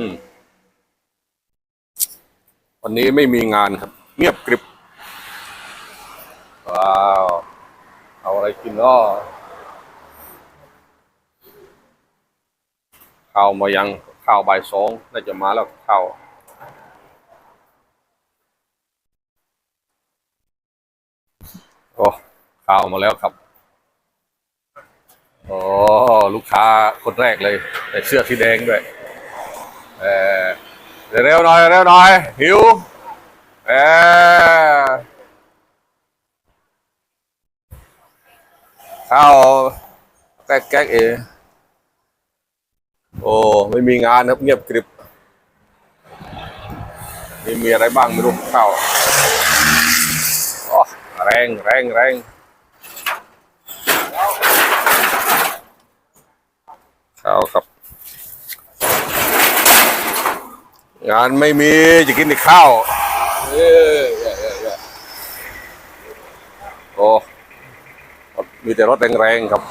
อืม วันนี้ไม่มีงานครับ เงียบกริบ ว้าว เอาอะไรกินก็ข้าวมายังข้าวบ่ายสองน่าจะมาแล้วข้าวโอ้ข้าวมาแล้วครับโอ้ลูกค้าคนแรกเลยใส่เสื้อสีแดงด้วย เออเร็วๆหน่อยเร็วหน่อยหิวเออข้าวแก๊กแก๊กเอโอ้ไม่มีงานครับเงียบกริบนี่มีอะไรบ้างไม่รู้ข้าวโอ้แรงแรงแรงข้าวครับ งานไม่มีจะกินแต่ข้าวเออโอ้มีแต่รถแรงๆครับ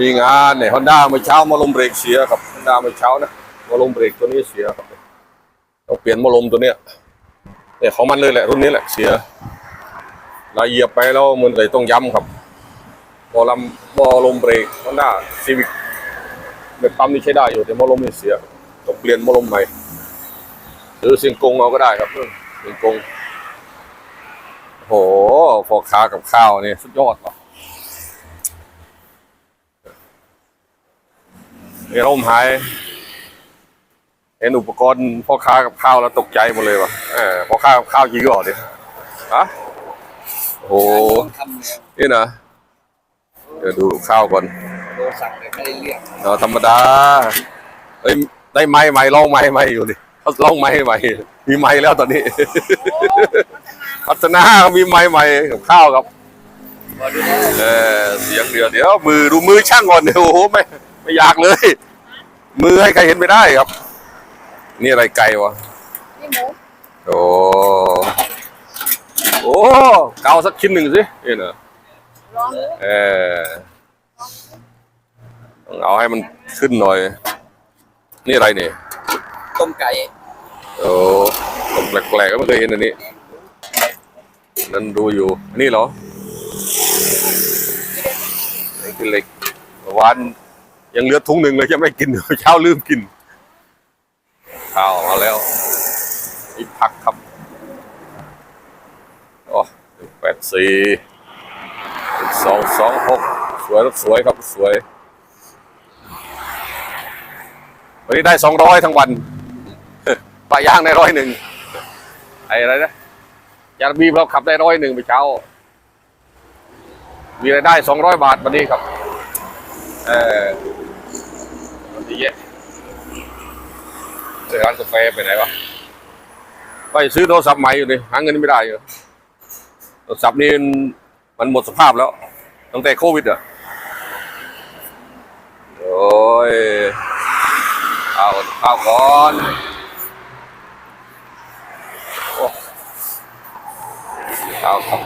มีงานเนี่ยฮอนด้าเมื่อเช้ามาลมเบรกเสียครับฮอนด้าเมื่อเช้านะมาลมเบรกตัวนี้เสียครับต้องเปลี่ยนมาลมตัวเนี้ยเนี่ยของมันเลยแหละรุ่นนี้แหละเสียเราเหยียบไปแล้วมันเลยต้องย้ำครับบอลำบอลมเบรกฮอนด้าซีวิก แบบปั๊มนี่ใช้ได้อยู่แต่หมอลมนี่เสียต้องเปลี่ยนหมอลมใหม่หรือเสียงกงเอาก็ได้ครับเสียงกงโหพอค้ากับข้าวนี่สุดยอดว่ะเอ้ร่มหายเห็นอุปกรณ์พ่อค้ากับข้าวแล้วตกใจหมดเลยว่ะเออพ่อค้ากับข้าวกี่ก่อนดิฮะโอ้โหทำแล้วนี่นะเดี๋ยวดูข้าวก่อน โทรสั่งเลยไม่ได้เรียกเนาะธรรมดาเอ้ยได้ไม้ใหม่ลองไม้ใหม่อยู่ดิเขาลองไม้ใหม่มีไม้แล้วตอนนี้ พัฒนามีไม้ใหม่กับข้าวครับพอดูได้เออเสียงเดียวเดี๋ยวมือดูมือช่างก่อนเดี๋ยวโอ้โหไม่ไม่อยากเลย มือให้ใครเห็นไม่ได้ครับ นี่อะไรไก่วะนี่หมูโอ้โอ้เกาสักชิ้นหนึ่งสินี่เนอะลองดูเออต้อง เอาให้มันขึ้นหน่อย นี่อะไรเนี่ยต้มไก่โอ้ผมแปลกๆก็ไม่เคยเห็นอันนี้ นั่นดูอยู่นี่เหรอนี่คือเหล็กวานยังเหลือถุงหนึ่งเลยยังไม่กินเช้าลืมกินข้าวมาแล้วอีกพักครับโอ้แปดสี่สองสองหกสวยรถสวยครับสวย วันนี้ได้สองร้อยทั้งวันปลาย่างได้ร้อยหนึ่งไอ้อะไรนะยาบีเราขับได้ร้อยหนึ่งไปเช้า มีรายได้สองร้อยบาทวันนี้ครับ เออวันนี้เยอะเจอร้านกาแฟไปไหนวะไปซื้อโทรศัพท์ใหม่อยู่นี่หาเงินไม่ได้อยู่โทรศัพท์นี่มันหมดสภาพแล้วตั้งแต่โควิดอะโอ้ย เอาข้าวก่อนโอ้ข้าวครับ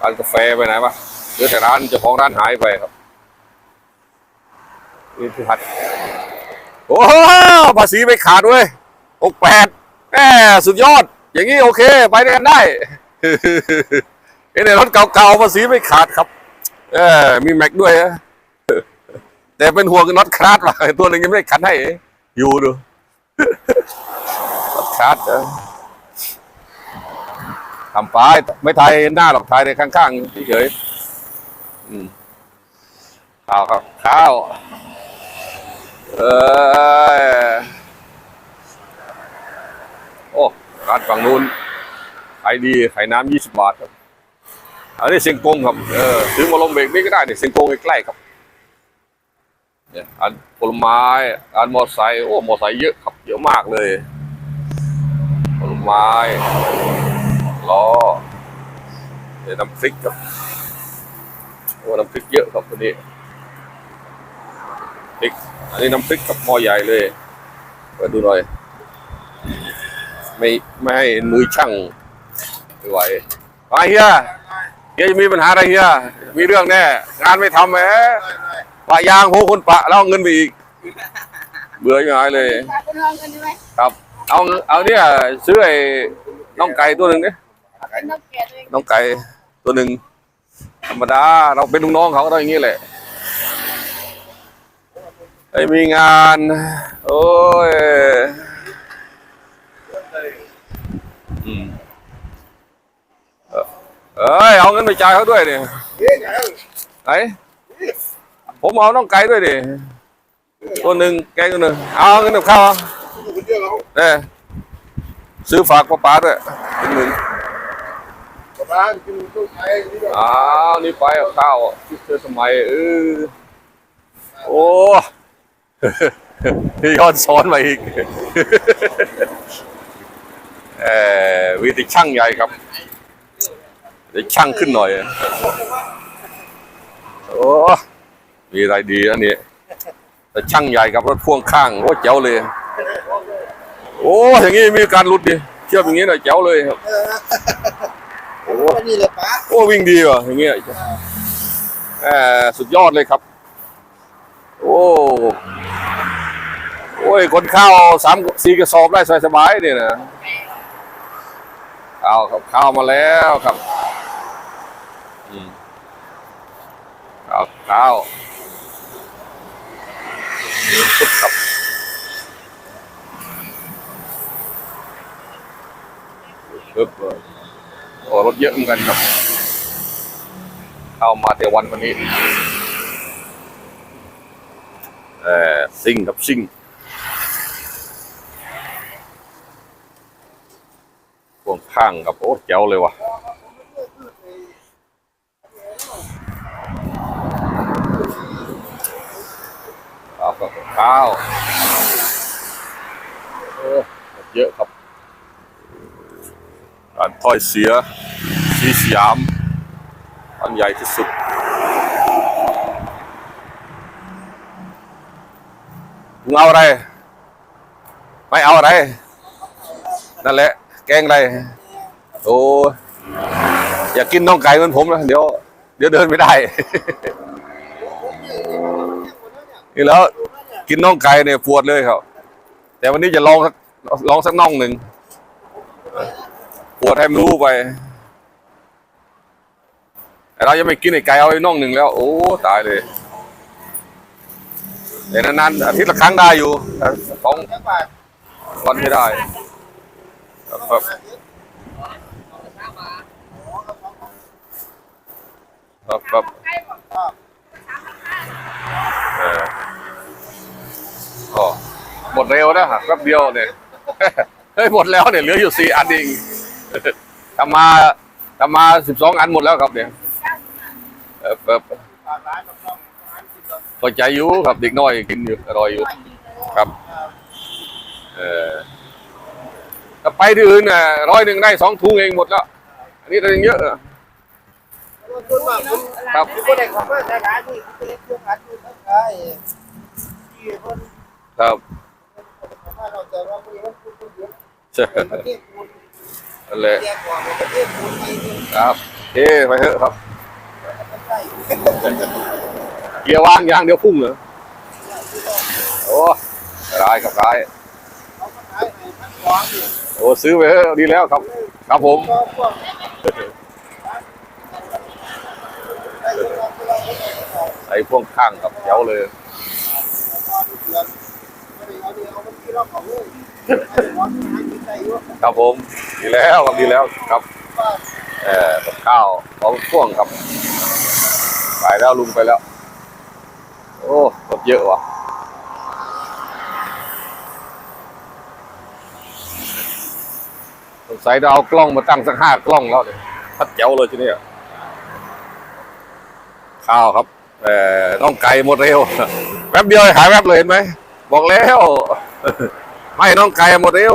ร้านกาแฟไปไหนวะเหลือแต่ร้านเจ้าของร้านหายไปครับนี่พี่พัดโอ้ภาษีไม่ขาดเว้ยหกแปดแหมสุดยอด อย่างนี้โอเค ไปด้วยกันได้เอ้ในรถเก่าๆภาษีไม่ขาดครับ เออมีแม็กด้วยนะ แต่เป็นห่วงน็อตคลาดว่ะตัวหนึงยังไม่ได้ขันให้อยู่ดูน็อตคลาดเออทำไปไม่ถ่ายหน้าหรอกถ่ายในข้างๆเฉยๆอืมข้าวครับข้าวเออโอ้ร้านฝั่งนู้นขายดีขายน้ำยี่สิบบาทครับอันนี้เสียงกงครับเออซื้อมาลงเบรกนี่ก็ได้เนี่ยเสียงกงใกล้ๆครับ เนี่ยร้านผลไม้ร้านมอไซค์โอ้มอไซค์เยอะครับเยอะมากเลยผลไม้ล้อเดี๋ยวน้ำพริกครับโอ้น้ำพริกเยอะครับตัวนี้พริกอันนี้น้ำพริกกับหม้อใหญ่เลยมาดูหน่อย ไม่ไม่ให้มือช่างไม่ไหวไปเฮียเฮียจะมีปัญหาอะไรเฮียมีเรื่องแน่ งานไม่ทำแหม ปะยางโหคนปะแล้วเอาเงินไปอีก เบื่อยังไงเลย ฝากคนลองกันได้ไหมครับ เอาเอาเนี่ยซื้อไอ้น้องไก่ตัวหนึ่งเนี่ยเป็นนกแก่ตัวเองน้องไก่ตัวหนึ่งธรรมดาเราเป็นลูกน้องเขาก็ต้องอย่างนี้แหละไอ้มีงาน โอ้ยอืมเอ่อเอ้ยเอาเงินไปจ่ายเขาด้วยเนี่ยไหน ผมเอาน้องไก่ด้วยดิตัวหนึ่งแกงตัวหนึ่งเอาเงินกับข้าวเอาเนี่ยซื้อฝากป้าป๋าด้วยเป็นหนึ่งร้านกินตู้ไทยนี่ก็อ้าวนี่ไปกับข้าวที่เธอสมัยเออโอ้ย้อนสอนมาอีกเออวิธีช่างใหญ่ครับเดี๋ยวช่างขึ้นหน่อย โอ้ มีอะไรดีอันนี้ แต่ช่างใหญ่กับรถพ่วงข้างโอ้เจ๋วเลย โอ้อย่างนี้มีการหลุดดิเชื่อมอย่างนี้หน่อยเจ๋วเลยครับโอ้อันนี้เลยป้าโอ้วิ่งดีว่ะอย่างเงี้ยเอสุดยอดเลยครับ โอ้โอ้ยคนข้าวสามสี่กระสอบได้สบายๆเนี่นะข้าวครับข้าวมาแล้วครับ อืมข้าวข้าว ปุ๊บครับปึ๊บเลยโอ้รถเยอะเหมือนกันครับ เข้ามาแต่วันวันนี้เออซิ่งครับซิ่งพ่วงข้างกับโอ้เจ๋วเลยว่ะ เอากับข้าวเออเยอะครับการถ้อยเสียสีสยาม อันใหญ่ที่สุดมึงเอาอะไร ไม่เอาอะไร นั่นแหละ แกงอะไร โอ้ยอย่ากินน้องไก่เหมือนผมนะเดี๋ยว เดี๋ยวเดินไม่ได้ นี่แล้ว กินน้องไก่เนี่ยปวดเลยครับ แต่วันนี้จะลองสักลองสักน่องหนึ่งปวดให้มันรู้ไปแต่เรายังไม่กินไอ้ไก่เอาไอ้น่องหนึ่งแล้ว โอ้ตายเลยแต่นานๆอาทิตย์ละครั้งได้อยู่สองวันไม่ได้ครับครับครับ มดเร็วนะแป๊บเดียวเนี่ยเฮ้ยหมดแล้วเนี่ยเหลืออยู่สี่อันเองทำมาทำมาสิบสองอันหมดแล้วครับเนี่ยเออครับบาทร้านน้องๆร้านกินแบบพอใจอยู่ครับเด็กน้อยกินอยู่อร่อยอยู่ครับ เออถ้าไปที่อื่นน่ะร้อยหนึ่งได้สองถุงเองหมดแล้ว อันนี้ได้เยอะคนว่าผมครับ แต่ร้านนี่ผมก็เล็กเครื่องอัดอยู่ทั้งไงที่คนครับผมว่าเราแต่ว่าคนนี้มันพูดคนเยวใช่ประเทศคุณนั่นแหละแย่กว่าประเทศคุณไปเนี่ยครับเอ้ไปเถอะครับเกียร์ว่างยางเดียวพุ่งเหรอโอ้ร้ายกับร้ายเขาก็ขายให้พันสองอยู่โอ้ซื้อไปเถอะดีแล้วครับ ครับผมได้พวกเราไม่ได้ขายใส่พ่วงข้างกับเจ้าเลย ครับผมดีแล้วครับดีแล้วครับเออกับข้าวของพ่วงครับไปแล้วลุงไปแล้ว โอ้รถเยอะว่ะสงสัยเราเอากล้องมาตั้งสักห้ากล้องแล้วเนี่ยพัดแจ๋วเลยทีเนี้ยข้าวครับเอ่อน้องไก่หมดเร็วแป๊บเดียวหายแป๊บเลยเห็นไหม บอกแล้ว ไม่น้องไก่หมดเร็ว